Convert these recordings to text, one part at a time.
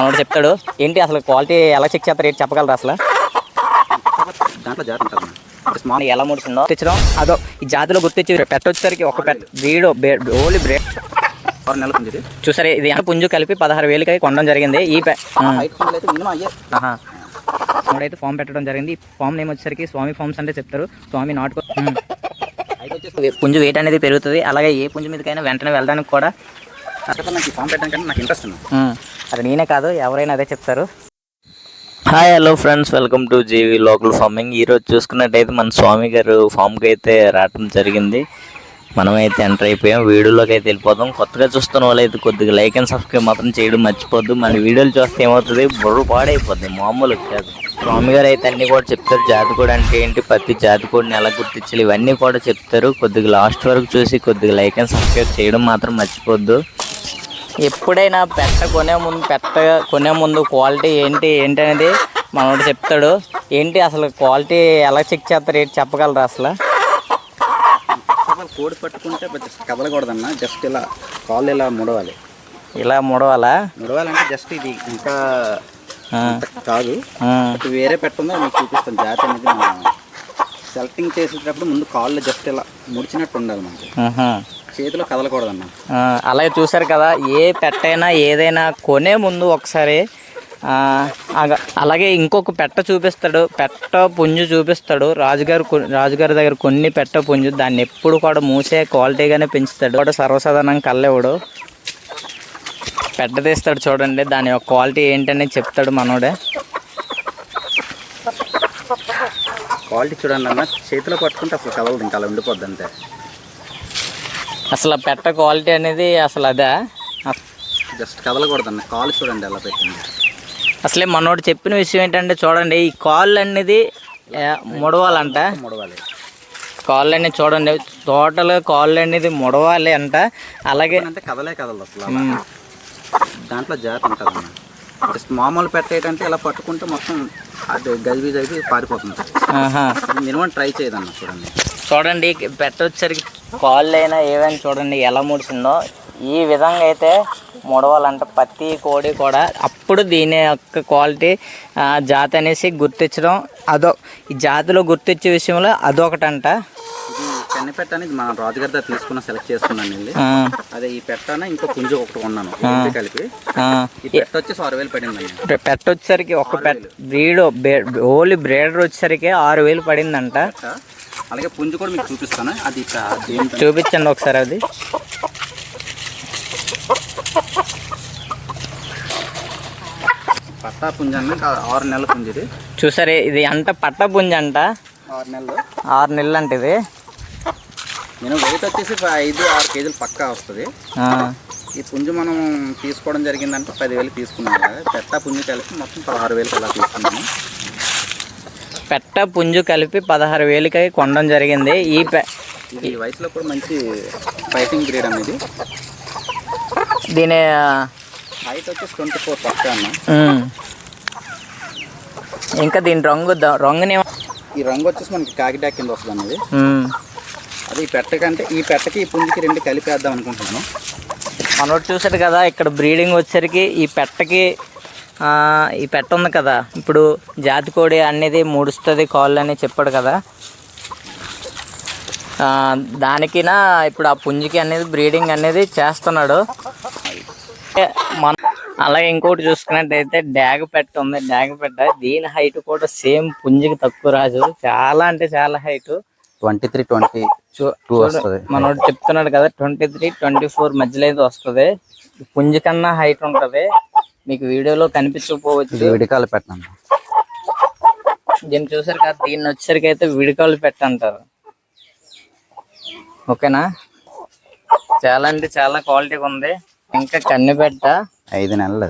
మనోడు చెప్తాడు. ఏంటి అసలు క్వాలిటీ ఎలా చెక్ చేస్తారు ఏంటి చెప్పగలరా అసలు? దాంట్లో ఎలా ముడిచిందో తెచ్చడం అదో ఈ జాతిలో గుర్తించి పెట్టొచ్చేసరికి ఒక పెట్ట బ్రీడ్ ఓన్లీ బ్రీడ్ ఆరు చూసారు ఇది ఎంత పుంజు కలిపి పదహారు వేలకి కొనడం జరిగింది. ఈ అయితే ఫామ్ పెట్టడం జరిగింది. ఈ ఫామ్ నేమ్ వచ్చేసరికి స్వామి ఫామ్స్ అంటే చెప్తారు. స్వామి నాటుకో పుంజు వెయిట్ అనేది పెరుగుతుంది. అలాగే ఏ పుంజు మీదకైనా వెంటనే వెళ్ళడానికి కూడా అసలు నాకు ఈ ఫామ్ పెట్టడానికి నాకు ఇంట్రెస్ట్ ఉంది. ఉమ్, అది నేనే కాదు ఎవరైనా అదే చెప్తారు. Hi hello friends welcome to G V local farming ఈరోజు చూసుకున్నట్టయితే మన స్వామి గారు ఫామ్కి అయితే రావడం జరిగింది. మనమైతే ఎంటర్ అయిపోయాం. వీడియోలోకి అయితే వెళ్ళిపోదాం. కొత్తగా చూస్తున్న వాళ్ళైతే కొద్దిగా లైక్ అండ్ సబ్స్క్రైబ్ మాత్రం చేయడం మర్చిపోద్దు. మన వీడియోలు చూస్తే ఏమవుతుంది? బుర్ర పాడైపోద్ది. మామూలు కాదు. స్వామి గారు అయితే అన్ని కూడా చెప్తారు. జాతి కూడా అంటే ఏంటి? ప్రతి జాతి కోడిని ఎలా గుర్తించాలి? ఇవన్నీ కూడా చెప్తారు. కొద్దిగా లాస్ట్ వరకు చూసి కొద్దిగా లైక్ అండ్ సబ్స్క్రైబ్ చేయడం మాత్రం మర్చిపోద్దు. ఎప్పుడైనా పెట్ట కొనే ముందు పెట్ట కొనే ముందు క్వాలిటీ ఏంటి ఏంటి అనేది మనోడు చెప్తాడు. ఏంటి అసలు క్వాలిటీ ఎలా చెక్ చేస్తారు ఏంటి చెప్పగలరా అసలు? కోడి పట్టుకుంటే కదలకూడదన్న జస్ట్ ఇలా కాళ్ళు ఇలా ముడవాలి. ఇలా ముడవాలా? ముడవాలంటే జస్ట్ ఇది ఇంకా కాదు. వేరే పెట్టుందో మీకు చూపిస్తాను జాతి అనేది సెలెక్టింగ్ చేసేటప్పుడు ముందు కాళ్ళు జస్ట్ ఇలా ముడిచినట్టు ఉండాలి మనకి. చేతిలో కదలకూడదన్న. అలాగే చూసారు కదా ఏ పెట్టైనా ఏదైనా కొనే ముందు ఒకసారి అలాగే ఇంకొక పెట్ట చూపిస్తాడు పెట్ట పుంజు చూపిస్తాడు. రాజుగారు రాజుగారి దగ్గర కొన్ని పెట్ట పుంజు దాన్ని ఎప్పుడు కూడా మూసే క్వాలిటీగానే పెంచుతాడు. కూడా సర్వసాధారణంగా కల్లేవాడు. పెట్ట తీస్తాడు చూడండి దాని యొక్క క్వాలిటీ ఏంటని చెప్తాడు మనోడే. క్వాలిటీ చూడండి అన్న చేతిలో పట్టుకుంటే అసలు కదలదు ఇంకా అలా ఉండిపోద్ది అంతే. అసలు పెట్ట క్వాలిటీ అనేది అసలు అదే? జస్ట్ కదలకూడదన్న. కాలు చూడండి ఎలా పెట్టింది. అసలే మనోడు చెప్పిన విషయం ఏంటంటే చూడండి ఈ కాళ్ళు అనేది ముడవాలంట. ముడవాలి. కాళ్ళు అనేది చూడండి టోటల్ కాళ్ళు అనేది ముడవాలి అంట. అలాగే అంటే కదలే కదలదు అసలు అలా. దాంట్లో జాతి ఉంటుంది అన్న జస్ట్ మామూలు పెట్టేటంటే ఇలా పట్టుకుంటే మొత్తం అది గజిబిజ్ అయితే పారిపోతుంది. మినిమం ట్రై చేయదన్న చూడండి. చూడండి పెట్టొచ్చరికి కాళ్ళు అయినా ఏవైనా చూడండి ఎలా ముడిసిందో ఈ విధంగా అయితే ముడవాలంట. ప్రతి కోడి కూడా అప్పుడు దీని యొక్క క్వాలిటీ జాతి అనేసి గుర్తించడం అదో ఈ జాతిలో గుర్తించే విషయంలో అదొకటంట. కన్ని పెట్ట అనేది మన రాజుగారి దగ్గర తీసుకున్న సెలెక్ట్ చేసుకున్నాను ఆ, అదే ఈ పెట్టన ఇంకో పుంజు ఒకటి కొన్నాను రెండు కలిపి. ఈ పెట్ట వచ్చేసి ఆరు వేలు పడిందండి పెట్ట వచ్చేసరికి ఒక పెట్ బ్రీడ్ ఓన్లీ బ్రీడర్ వచ్చేసరికి ఆరు వేలు పడిందంట. పెట్ట. అలాగే పుంజు కూడా మీకు చూపిస్తాను. అది చూపించండి ఒకసారి అది. పట్టా పుంజు ఆరు నెలల పుంజు ఇది. చూసారే ఇది అంట పట్ట పుంజ అంట. ఆరు నెలలు. ఆరు నెలలు అంట ఇది. నేను వెయిట్ వచ్చేసి ఐదు ఆరు కేజీలు పక్కా వస్తుంది. ఈ పుంజు మనం తీసుకోవడం జరిగిందంటే పదివేలు తీసుకున్నాం కదా. పెట్ట పుంజు కలిపి మొత్తం పదహారు వేలు అలా తీసుకున్నాము. పెట్ట పుంజు కలిపి పదహారు వేలకి కొనడం జరిగింది. ఈ పె ఈ వయసులో కూడా మంచి ఫైటింగ్ బ్రీడ్ అనేది దీని హైట్ వచ్చేసి ట్వంటీ ఫోర్ పక్కా అన్న. ఇంకా దీని రంగు ద- రంగుని ఈ రంగు వచ్చేసి మనకి కాకిడాక్ కింద వస్తుంది అన్నది. అది ఈ పెట్ట కంటే ఈ పెట్టకి ఈ పుంజుకి రెండు కలిపేద్దాం అనుకుంటున్నాను. మనోడు చూసాడు కదా ఇక్కడ బ్రీడింగ్ వచ్చేసరికి ఈ పెట్టకి ఈ పెట్ట ఉంది కదా. ఇప్పుడు జాతి కోడి అనేది ముడుస్తుంది కాళ్ళు అని చెప్పాడు కదా. ఆ, దానికినా ఇప్పుడు ఆ పుంజికి అనేది బ్రీడింగ్ అనేది చేస్తున్నాడు. మన అలాగే ఇంకోటి చూసుకున్నట్టయితే డ్యాగ్ పెట్ట ఉంది. డ్యాగ్ పెట్ట దీని హైట్ కూడా సేమ్ పుంజికి తక్కువ రాజు. చాలా అంటే చాలా హైట్. ట్వంటీ త్రీ ట్వంటీ చూడు, వస్తది. మనోడు చెప్తున్నాడు కదా ట్వంటీ త్రీ ట్వంటీ ఫోర్ మధ్యలో అయితే వస్తుంది. పుంజి కన్నా హైట్ ఉంటది. మీకు వీడియోలో కనిపించకపోవచ్చు. విడికాలు పెట్టాను దీన్ని చూసారు కదా దీన్ని వచ్చేసరికి అయితే విడికాలు పెట్టంటారు. ఓకేనా? చాలా అంటే చాలా క్వాలిటీ ఉంది. ఇంకా కన్ను పెట్ట ఐదు నెలలు.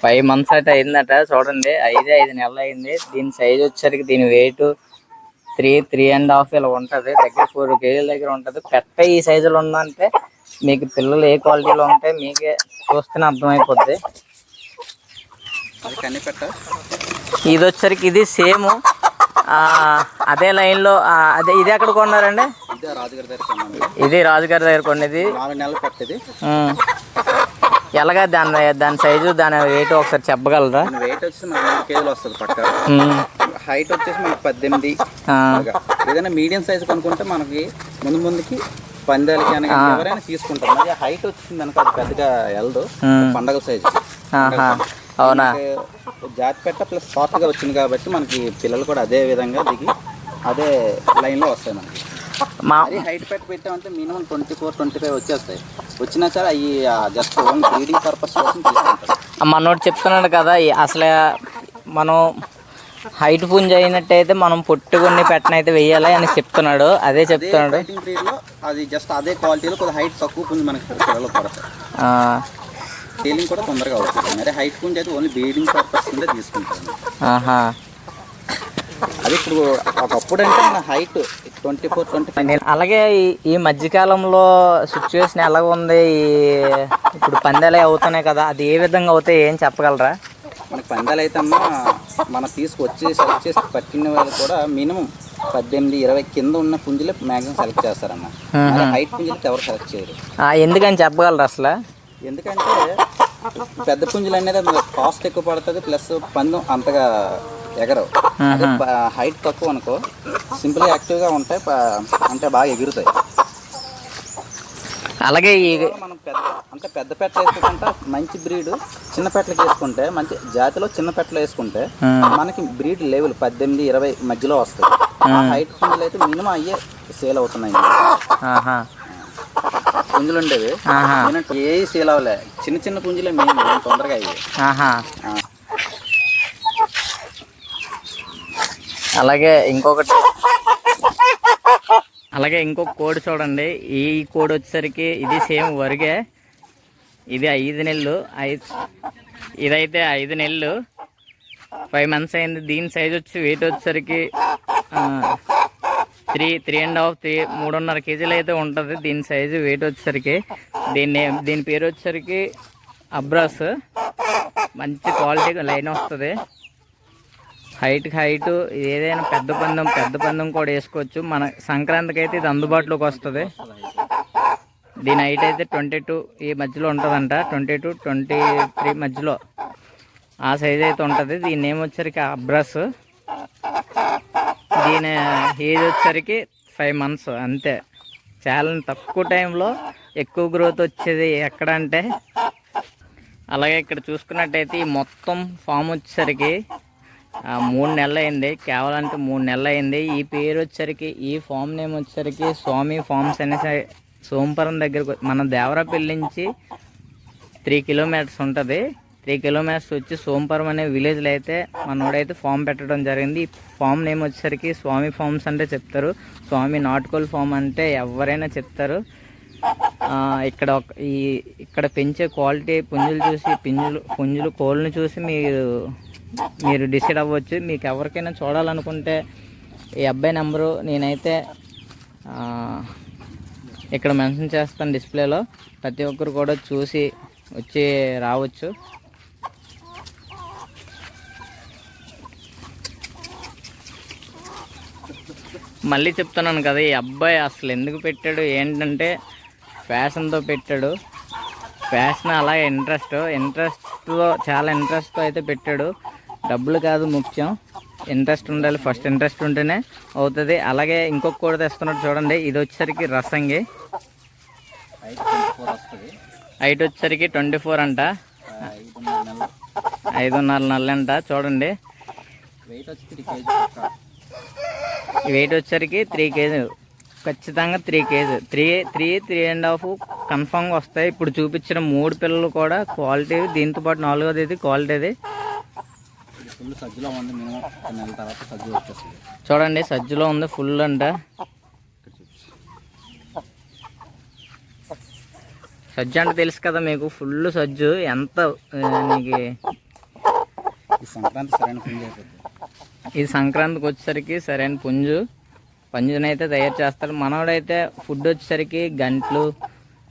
ఫైవ్ మంత్స్ అయితే అయిందట చూడండి. ఐదే ఐదు నెలలు అయింది. దీని సైజ్ వచ్చేసరికి దీని weight three three and half ఇలా ఉంటుంది. దగ్గర ఫోర్ కేజీల దగ్గర ఉంటుంది. పెట్ట ఈ సైజులో ఉందంటే మీకు పిల్లలు ఏ క్వాలిటీలో ఉంటే మీకే చూస్తేనే అర్థమైపోద్ది. ఇది వచ్చేసరికి ఇది సేమ్. అదే లైన్లో అదే ఇది ఎక్కడ కొన్నారండి? ఇదే రాజుగారి దగ్గర కొన్నాను ఇది రాజుగారి దగ్గర కొన్నది. ఎలాగా దాని దాని సైజు దాని వెయిట్ ఒకసారి చెప్పగలరా? దీని వెయిట్ వచ్చేసి మనకి మూడు కేజీలు వస్తుంది పక్క. హైట్ వచ్చేసి మనకి పద్దెనిమిది. ఏదైనా మీడియం సైజ్ కొనుక్కుంటే మనకి ముందు ముందుకి పందాలకి అనగా ఎవరైనా తీసుకుంటారు. మరి హైట్ వచ్చింది అనుకో అది పెద్దగా వెళ్ళదు. పండగ సైజు అవునా? జాతి పెట్ట ప్లస్ సాఫ్ట్గా వచ్చింది కాబట్టి మనకి పిల్లలు కూడా అదే విధంగా దిగి అదే లైన్లో వస్తాయి మనకి. మా హైట్ పెట్టి పెట్టామంటే minimum twenty four twenty five వచ్చేస్తాయి. వచ్చినా సరే అవి జస్ట్ ఓన్ బ్రీడింగ్ పర్పస్ కోసం తీసుకుంటారు. మనోడు చెప్తున్నాడు కదా అసలు మనం హైట్ పుంజ్ అయినట్టయితే మనం పొట్టుకుని పెట్టనైతే వెయ్యాలి అని చెప్తున్నాడు. అదే చెప్తున్నాడు. అది జస్ట్ అదే క్వాలిటీలో కొద్దిగా హైట్ తక్కువ పుంజు మనకి పిల్లలు పడతాయి సేలింగ్ కూడా తొందరగా అవుతుంది. మరి హైట్ పుంజు అయితే ఓన్లీ బ్రీడింగ్ పర్పస్ కింద తీసుకుంటాను. ఆహా. అది ఇప్పుడు ఒకప్పుడు అంటే మన height twenty four twenty five అలాగే ఈ మధ్యకాలంలో సిచ్యువేషన్ ఎలా ఉంది? ఈ ఇప్పుడు పందాలే అవుతున్నాయి కదా అది ఏ విధంగా అవుతాయి ఏం చెప్పగలరా? మనకి పందాలు అయితే అమ్మా మనం తీసుకొచ్చి సెలెక్ట్ చేసి పట్టిన వాళ్ళు కూడా మినిమం పద్దెనిమిది ఇరవై కింద ఉన్న పుంజులే మ్యాక్సిమం సెలెక్ట్ చేస్తారన్న మరి హైట్ పుంజులకి ఎవరు సెలెక్ట్ చేయరు? ఆ, ఎందుకని చెప్పగలరా అసలు? ఎందుకంటే పెద్ద పుంజులు అనేది కాస్ట్ ఎక్కువ పడుతుంది ప్లస్ పందెం అంతగా ఎగరవు. హైట్ తక్కువ అనుకో సింపుల్గా యాక్టివ్గా ఉంటాయి ప- అంటే బాగా ఎగురుతాయి. అలాగే మనం పెద్ద అంటే పెద్ద పెట్టలు వేసుకుంటే మంచి బ్రీడ్ చిన్న పెట్టలకి వేసుకుంటే మంచి జాతిలో చిన్న పెట్టలు వేసుకుంటే మనకి బ్రీడ్ లెవెల్ పద్దెనిమిది ఇరవై మధ్యలో వస్తాయి. హైట్ పుంజులు అయితే మినిమం అయ్యే సేల్ అవుతున్నాయి. పుంజులు ఉండేవి ఏ సేల్ అవ్వలే. చిన్న చిన్న పుంజులే ఏం తొందరగా ఆ. అలాగే ఇంకొకటి. అలాగే ఇంకొక కోడి చూడండి. ఈ కోడి వచ్చేసరికి ఇది సేమ్ వరిగే ఇది ఐదు నెలలు. ఐదు ఇదైతే ఐదు నెలలు. ఫైవ్ మంత్స్ అయింది. దీని సైజ్ వచ్చి వెయిట్ వచ్చేసరికి three three and half three మూడున్నర కేజీలు అయితే ఉంటుంది. దీని సైజు వెయిట్ వచ్చేసరికి. దీన్ని దీని పేరు వచ్చేసరికి అబ్రాస్. మంచి క్వాలిటీ లైన్ వస్తుంది. హైట్ హైట్ ఏదైనా పెద్ద పందెం పెద్ద పందెం కూడా వేసుకోవచ్చు. మన సంక్రాంతికి అయితే ఇది అందుబాటులోకి వస్తుంది. దీని హైట్ అయితే ట్వంటీ టూ ఈ మధ్యలో ఉంటుందంట. ట్వంటీ టూ ట్వంటీ త్రీ మధ్యలో. ఆ సైజ్ అయితే ఉంటుంది. దీని నేమ్ వచ్చరికి అబ్రస్. దీని ఏజ్ వచ్చరికి ఫైవ్ మంత్స్ అంతే. చాలా తక్కువ టైంలో ఎక్కువ గ్రోత్ వచ్చేది ఎక్కడ అంటే అలాగే ఇక్కడ చూసుకున్నట్టయితే ఈ మొత్తం ఫామ్ వచ్చేసరికి మూడు నెలలు అయింది. కేవలం అంటే మూడు నెలలు అయింది. ఈ పేరు వచ్చేసరికి ఈ ఫామ్ నేమ్ వచ్చేసరికి స్వామి ఫామ్స్ అనేసి సోమపురం దగ్గరకు మన దేవరాపల్లి నుంచి త్రీ కిలోమీటర్స్ ఉంటుంది. త్రీ కిలోమీటర్స్ వచ్చి సోంపురం అనే విలేజ్లో అయితే మనోడైతే ఫామ్ పెట్టడం జరిగింది. ఈ ఫామ్ నేమ్ వచ్చేసరికి స్వామి ఫామ్స్ అంటే చెప్తారు. స్వామి నాటుకోల్ ఫామ్ అంటే ఎవరైనా చెప్తారు. ఇక్కడ ఒక ఈ ఇక్కడ పెంచే క్వాలిటీ పుంజులు చూసి పుంజులు పుంజులు కోళ్ళని చూసి మీరు మీరు డిసైడ్ అవ్వచ్చు. మీకు ఎవరికైనా చూడాలనుకుంటే ఈ అబ్బాయి నెంబరు నేనైతే ఇక్కడ మెన్షన్ చేస్తాను డిస్ప్లేలో. ప్రతి ఒక్కరు కూడా చూసి వచ్చి రావచ్చు. మళ్ళీ చెప్తున్నాను కదా ఈ అబ్బాయి అసలు ఎందుకు పెట్టాడు ఏంటంటే ఫ్యాషన్తో పెట్టాడు. ఫ్యాషన్ అలాగే ఇంట్రెస్ట్ ఇంట్రెస్ట్లో చాలా ఇంట్రెస్ట్తో అయితే పెట్టాడు. డబ్బులు కాదు ముఖ్యం ఇంట్రెస్ట్ ఉండాలి ఫస్ట్ ఇంట్రెస్ట్ ఉంటేనే అవుతుంది. అలాగే ఇంకొక కూడా తెస్తున్నాడు చూడండి ఇది వచ్చేసరికి రసంగి. హైట్ ట్వంటీ ఫోర్ వచ్చేసరికి ట్వంటీ ఫోర్ అంట. ఐదున్నర నెలలు అంట చూడండి. వెయిట్ వచ్చి త్రీ కేజీ ఖచ్చితంగా three KG three three three and half కన్ఫామ్గా వస్తాయి. ఇప్పుడు చూపించిన మూడు పిల్లలు కూడా క్వాలిటీ దీంతో పాటు నాలుగోది ఇది క్వాలిటీది చూడండి సజ్జలో ఉంది ఫుల్ అంట. సజ్జు అంటే తెలుసు కదా మీకు ఫుల్ సజ్జు. ఎంత నీకు సంక్రాంతి ఇది సంక్రాంతికి వచ్చేసరికి సరైన పుంజు. పంజునైతే తయారు చేస్తాడు మనోడైతే ఫుడ్ వచ్చేసరికి గంట్లు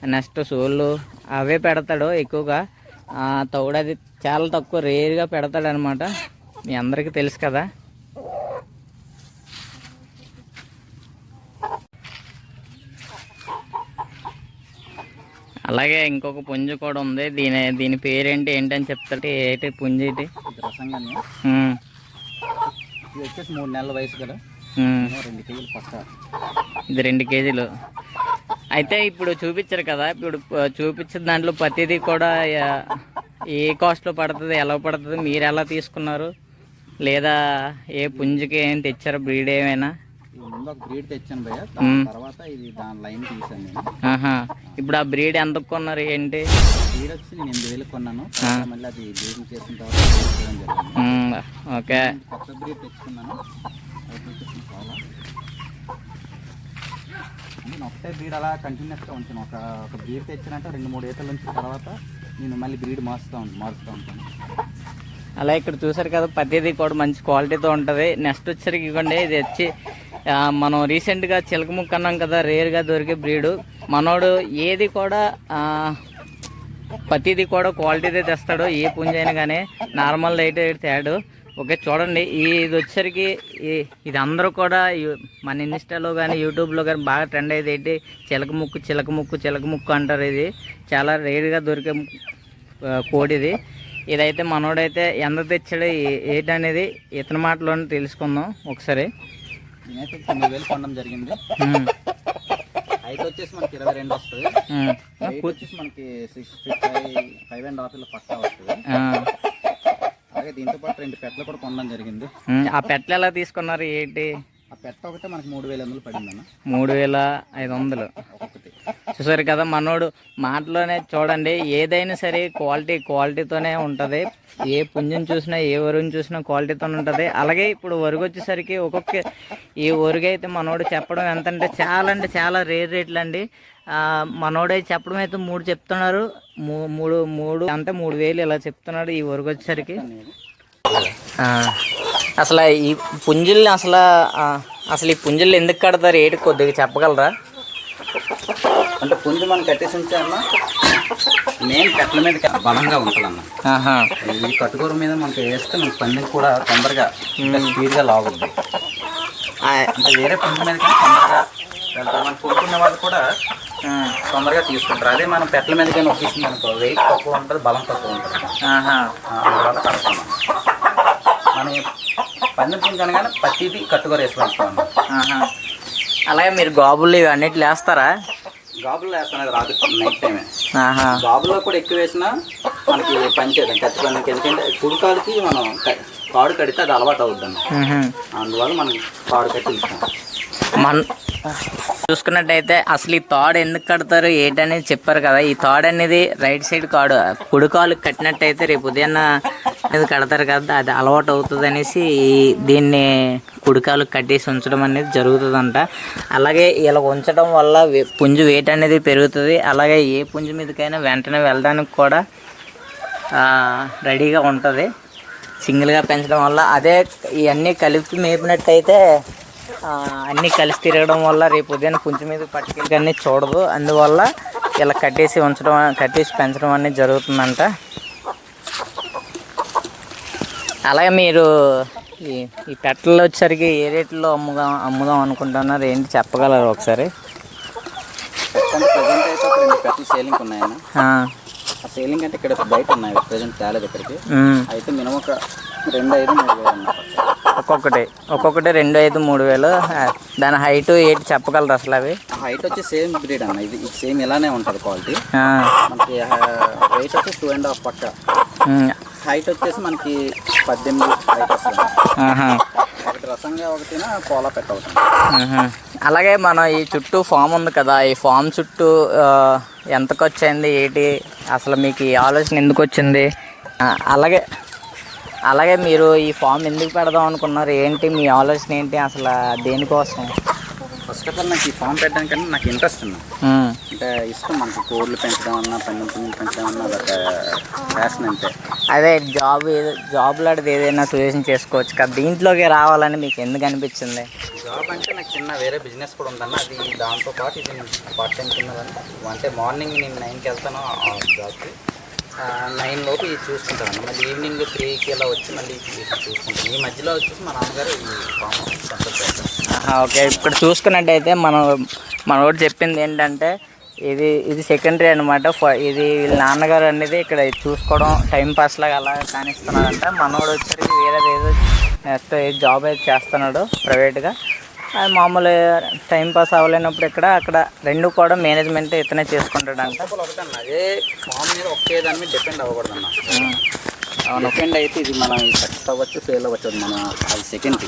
నెక్స్ట్ సోళ్ళు అవే పెడతాడు ఎక్కువగా. ఆ, తౌడు అది చాలా తక్కువ రేర్గా పెడతాడు అనమాట మీ అందరికీ తెలుసు కదా. అలాగే ఇంకొక పుంజు కూడా ఉంది. దీని దీని పేరేంటి ఏంటని చెప్తాడు ఏంటి పుంజు ఏంటి ఇది ఇది వచ్చేసి మూడు నెలల వయసు కదా. రెండు కేజీలు పక్క ఇది రెండు కేజీలు. అయితే ఇప్పుడు చూపించారు కదా ఇప్పుడు చూపించిన దాంట్లో ప్రతిదీ కూడా ఏ కాస్ట్లో పడుతుంది ఎలా పడుతుంది మీరు ఎలా తీసుకున్నారు? లేదా ఏ పుంజుకి ఏం తెచ్చారు బ్రీడ్ ఏమైనా? ముందు ఒక బ్రీడ్ తెచ్చాను భయ్య. దాని. తర్వాత ఇది దాని లైన్ తీసాను నేను. ఇప్పుడు ఆ బ్రీడ్ ఎంత కొన్నారు ఏంటి? బ్రీడ్ వచ్చి నేను ఎనిమిది వేలు కొన్నాను. మళ్ళీ అది బ్రీడింగ్ చేసిన తర్వాత ఓకే. కొత్త బ్రీడ్ తెచ్చుకున్నాను. నేను ఒకటే బ్రీడ్ అలా కంటిన్యూస్గా ఉంచాను. ఒక ఒక బ్రీడ్ తెచ్చినంటే రెండు మూడు ఈతల నుంచి తర్వాత నేను మళ్ళీ బ్రీడ్ మారుస్తూ ఉంటాను మారుస్తూ ఉంటాను. అలా ఇక్కడ చూసారు కదా ప్రతిదీ కూడా మంచి క్వాలిటీతో ఉంటుంది. నెక్స్ట్ వచ్చేసరికి ఇవ్వండి. ఇది వచ్చి మనం రీసెంట్గా చిలకముక్క అన్నాం కదా రేర్గా దొరికే బ్రీడు. మనోడు ఏది కూడా ప్రతిది కూడా క్వాలిటీదే తెస్తాడు ఏ పుంజ అయినా కానీ నార్మల్ అయితే తేడు. ఓకే చూడండి ఇది వచ్చేసరికి ఇది అందరూ కూడా మన ఇన్స్టాలో కానీ యూట్యూబ్లో కానీ బాగా ట్రెండ్ అయ్యేది ఏంటి? చిలక ముక్కు చిలక ముక్కు చిలక ముక్కు అంటారు ఇది. చాలా రేర్గా దొరికే కోడిది ఇదైతే మనోడైతే ఎంత తెచ్చాడు ఏంటనేది ఇతని మాటలోనే తెలుసుకుందాం ఒకసారి. నేనైతే తొమ్మిది వేలు కొనడం జరిగింది. హైట్ వచ్చేసి మనకి ఇరవై రెండు వస్తుంది. వెయిట్ వచ్చేసి మనకి six five five and half పక్కా వస్తుంది. ఆ, అలాగే దీంతో పాటు రెండు పెట్టలు కూడా కొనడం జరిగింది. ఆ పెట్టలు ఎలా తీసుకున్నారు ఏంటి? పెట్ట ఒకటే మనకి మూడు వేల వందలు మూడు వేల ఐదు వందలు. చూసారు కదా మనోడు మాటలోనే చూడండి ఏదైనా సరే క్వాలిటీ క్వాలిటీతోనే ఉంటుంది. ఏ పుంజం చూసినా ఏ వరుని చూసినా క్వాలిటీతోనే ఉంటుంది. అలాగే ఇప్పుడు వరుగు వచ్చేసరికి ఒక్కొక్క ఈ వరుగు అయితే మనోడు చెప్పడం ఎంత అంటే చాలా అంటే చాలా రేర్ రేట్లు అండి. మనోడే చెప్పడం అయితే మూడు చెప్తున్నారు. మూడు మూడు అంటే మూడు వేలు ఇలా చెప్తున్నాడు ఈ వరుగు వచ్చేసరికి అసలు ఈ పుంజుల్ని అసలు అసలు ఈ పుంజుల్ని ఎందుకు కడతారు? ఏంటి కొద్దిగా చెప్పగలరా? అంటే పుంజు మనం కట్టేసి ఉంచామన్నా మెయిన్ పెట్టల మీద బలంగా ఉంటుందన్న ఈ కట్టుకూర మీద మనకి వేస్తే మనకి పందెం కూడా తొందరగా స్పీడ్గా లాగుద్ది. ఆ, అంటే వేరే పుంజు మీద కానీ తొందరగా మనం కొనుక్కునే వాళ్ళు కూడా తొందరగా తీసుకుంటారు. అదే మనం పెట్టల మీద కానీ వచ్చేసింది అనుకో వెయిట్ తక్కువ ఉంటుంది బలం తక్కువ ఉంటుంది. అందువల్ల కడతాం మనం పందెం పుంజు అనగానే ప్రతిదీ కట్టుకూర వేసి పెడతాం ఆహా. అలాగే మీరు గాబులు ఇవి అన్నిట్లు వేస్తారా గాబులు వేస్తాను రాదు నైట్ టైమే. ఆహా. బాబులో కూడా ఎక్కువ వేసినా మనకి పనిచేయదు కత్తి పనికి ఎందుకంటే కుడికాలకి మనం క- కాడు కడితే అది అలవాటు అవుద్ది. అందువల్ల మనం కాడు కట్టి ఇస్తాం. మన చూసుకున్నట్టయితే అసలు ఈ తాడు ఎందుకు కడతారు ఏంటనేది చెప్పారు కదా. ఈ తాడు అనేది రైట్ సైడ్ కాడు. కుడి కాలు కట్టినట్టయితే రేపు ఉదయాన్న ఇది కడతారు కదా అది అలవాటు అవుతుంది అనేసి దీన్ని కుడికాలు కట్టేసి ఉంచడం అనేది జరుగుతుందంట. అలాగే ఇలా ఉంచడం వల్ల వే- పుంజు వెయిట్ అనేది పెరుగుతుంది. అలాగే ఏ పుంజు మీదకైనా వెంటనే వెళ్ళడానికి కూడా రెడీగా ఉంటుంది. సింగిల్గా పెంచడం వల్ల అదే ఇవన్నీ కలిపి మేపినట్టయితే అన్నీ కలిసి తిరగడం వల్ల రేపు ఉదయం పుంజు మీద పట్టుకెళ్ళి అన్నీ చూడదు. అందువల్ల ఇలా కట్టేసి ఉంచడం కట్టేసి పెంచడం అనేది జరుగుతుందంట. అలాగే మీరు ఈ ఈ పెట్టలు వచ్చేసరికి ఏ రేట్లో అమ్ముదాం అమ్ముదాం అనుకుంటున్నారు ఏంటి చెప్పగలరు ఒకసారి? ప్రజెంట్ అయితే ఒక రెండు పెట్టలు సేలింగ్ ఉన్నాయన్న. ఆ, సేలింగ్ అంటే ఇక్కడ బయట ఉన్నాయి ప్రజెంట్ తేలేదు ఇక్కడికి. అయితే మినిమం ఒక రెండు ఐదు మూడు వేలు ఒక్కొక్కటి ఒక్కొక్కటి రెండు ఐదు మూడు వేలు. దాని హైట్ ఏంటి చెప్పగలరు అసలు అవి? హైట్ వచ్చి సేమ్ బ్రీడ్ అన్న. ఇది ఇది సేమ్ ఇలానే ఉంటుంది క్వాలిటీ మనకి వెయిట్ వచ్చి టూ అండ్ హాఫ్ పక్క. హైట్ వచ్చేసి మనకి పద్దెనిమిది రసంగా ఒకటిన పోలా పెట్ట అవుతుంది ఆహా. అలాగే మన ఈ చుట్టూ ఫామ్ ఉంది కదా ఈ ఫామ్ చుట్టూ ఆ, ఎంతకు వచ్చింది ఏంటి అసలు మీకు ఈ ఆలోచన ఎందుకు వచ్చింది? అలాగే అలాగే మీరు ఈ ఫామ్ ఎందుకు పెడదాం అనుకున్నారు? ఏంటి మీ ఆలోచన ఏంటి అసలు దేనికోసం? ఫస్ట్ ఆఫ్ ఆల్ నాకు ఈ ఫామ్ పెట్టడానికన్నా నాకు ఇంట్రెస్ట్ ఉంది. అంటే ఇష్టం మనకి కోళ్ళు పెంచడం అన్నా పందెం పుంజులు పెంచడం అన్నా అదొక ఫ్యాషన్ అంతే. అదే జాబ్ ఏదో జాబ్ లాంటిది ఏదైనా సజెషన్ చేసుకోవచ్చు కదా. దీంట్లోకి రావాలని మీకు ఎందుకు అనిపించింది? జాబ్ అంటే నాకు చిన్న వేరే బిజినెస్ కూడా ఉందన్న. అది దాంతో పాటు ఇది పార్ట్ టైం కింద అంటే మార్నింగ్ నేను నైన్కి వెళ్తాను జాబ్కి నైన్ లోపు ఇది చూసుకుంటాను మళ్ళీ ఈవినింగ్ త్రీకి ఇలా వచ్చి మళ్ళీ చూసుకుంటాను ఈ మధ్యలో వచ్చేసి మా నాన్నగారు ఓకే. ఇక్కడ చూసుకున్నట్టయితే మనం మనోడు చెప్పింది ఏంటంటే ఇది ఇది సెకండరీ అనమాట ఇది వీళ్ళ నాన్నగారు అనేది ఇక్కడ చూసుకోవడం టైం పాస్ లాగా అలా కానిస్తున్నాడంట మనోడు వచ్చేసరికి వేరేది ఏదో జాబ్ అయితే చేస్తున్నాడు ప్రైవేట్గా మామూలు టైం పాస్ అవ్వలేనప్పుడు ఇక్కడ అక్కడ రెండు కూడా మేనేజ్మెంట్ ఇతనే సింపుల్ ఒకటన్న అదే ఫామ్ మీద ఒకే దాని మీద డిపెండ్ అవ్వకూడదన్న ఉమ్. డిపెండ్ అయితే ఇది మనం సక్సెస్ అవ్వచ్చు ఫెయిల్ అవ్వచ్చు మన అది సెకండ్.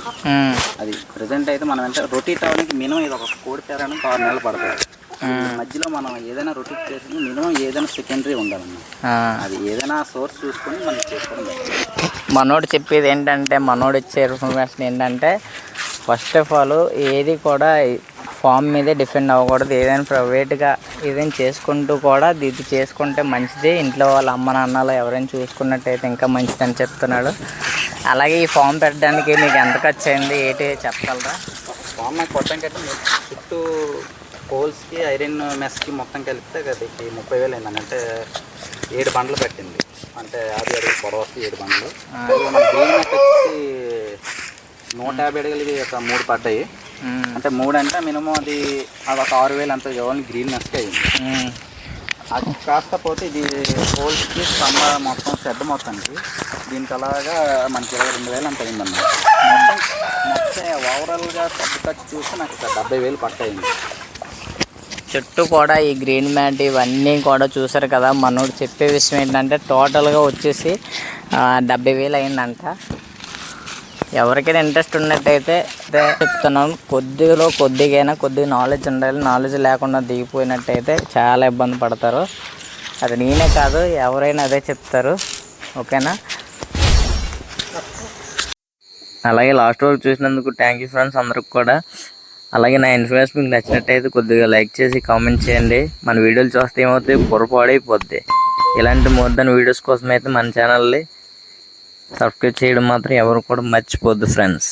అది ప్రజెంట్ అయితే మనం అంటే రొటీట్ అవ్వడానికి మినిమం ఇది ఒక కోడి తేరానికి ఆరు నెలలు పడుతుంది మధ్యలో మనం ఏదైనా రొటీట్ చేసి మినిమం ఏదైనా సెకండరీ ఉండాలన్న. అది ఏదైనా సోర్స్ చూసుకొని మనం చేసుకోవడం. మనోడు చెప్పేది ఏంటంటే మనోడు ఇచ్చే ఇన్ఫర్మేషన్ ఏంటంటే ఫస్ట్ ఆఫ్ ఆల్ ఏది కూడా ఫామ్ మీదే డిపెండ్ అవ్వకూడదు. ఏదైనా ప్రైవేట్గా ఏదైనా చేసుకుంటూ కూడా ఇది చేసుకుంటే మంచిది. ఇంట్లో వాళ్ళ అమ్మ నాన్నలు ఎవరైనా చూసుకున్నట్టయితే ఇంకా మంచిదని చెప్తున్నాడు. అలాగే ఈ ఫామ్ పెట్టడానికి మీకు ఎంత ఖర్చు అయింది? ఏంటి? చెప్పగలరా? ఫామ్ నాకు అయితే మీకు చుట్టూ పోల్స్కి ఐరన్ మెస్కి మొత్తం కలిపితే గదికి ముప్పై వేలు అయిందండి అంటే ఏడు బండ్లు పెట్టింది. అంటే యాభై అడుగులు పొడవు వస్తే ఏడు బండ్లు. గ్రీన్ వచ్చి నూట యాభై అడుగులకి ఒక మూడు పడ్డాయి. అంటే మూడు అంటే మినిమం అది అది ఒక ఆరు వేలు అంత ఓన్లీ గ్రీన్ నెస్కే అయింది. అది కాకపోతే ఇది పోల్స్కి స్తంభ మొత్తం షెడ్ మొత్తానికి దీనికి అలాగా మనకి ఇరవై రెండు వేలు అంత అయిందన్న మొత్తం మొత్తం ఓవరాల్గా పెద్ద ఖర్చు చూస్తే నాకు డెబ్బై వేలు పట్టాయింది. చుట్టూ కూడా ఈ గ్రీన్ మ్యాట్ ఇవన్నీ కూడా చూసారు కదా మనోడు చెప్పే విషయం ఏంటంటే టోటల్గా వచ్చేసి డెబ్బై వేలు అయిందంట. ఎవరికైనా ఇంట్రెస్ట్ ఉన్నట్టయితే చెప్తున్నాం. కొద్దిలో కొద్దిగైనా కొద్దిగా నాలెడ్జ్ ఉండాలి. నాలెడ్జ్ లేకుండా దిగిపోయినట్టయితే చాలా ఇబ్బంది పడతారు. అది నేనే కాదు ఎవరైనా అదే చెప్తారు. ఓకేనా? అలాగే లాస్ట్ వరకు చూసినందుకు థ్యాంక్ యూ ఫ్రెండ్స్ అందరికి కూడా. అలాగే నా ఇన్ఫర్మేషన్ మీకు నచ్చినట్టయితే కొద్దిగా లైక్ చేసి కామెంట్ చేయండి. మన వీడియోలు చూస్తే ఏమవుతాయి? పొరపాడైపోద్ది ఇలాంటి మోర్ దెన్ వీడియోస్ కోసం అయితే మన ఛానల్ని సబ్స్క్రైబ్ చేయడం మాత్రం ఎవరు కూడా మర్చిపోద్దు ఫ్రెండ్స్.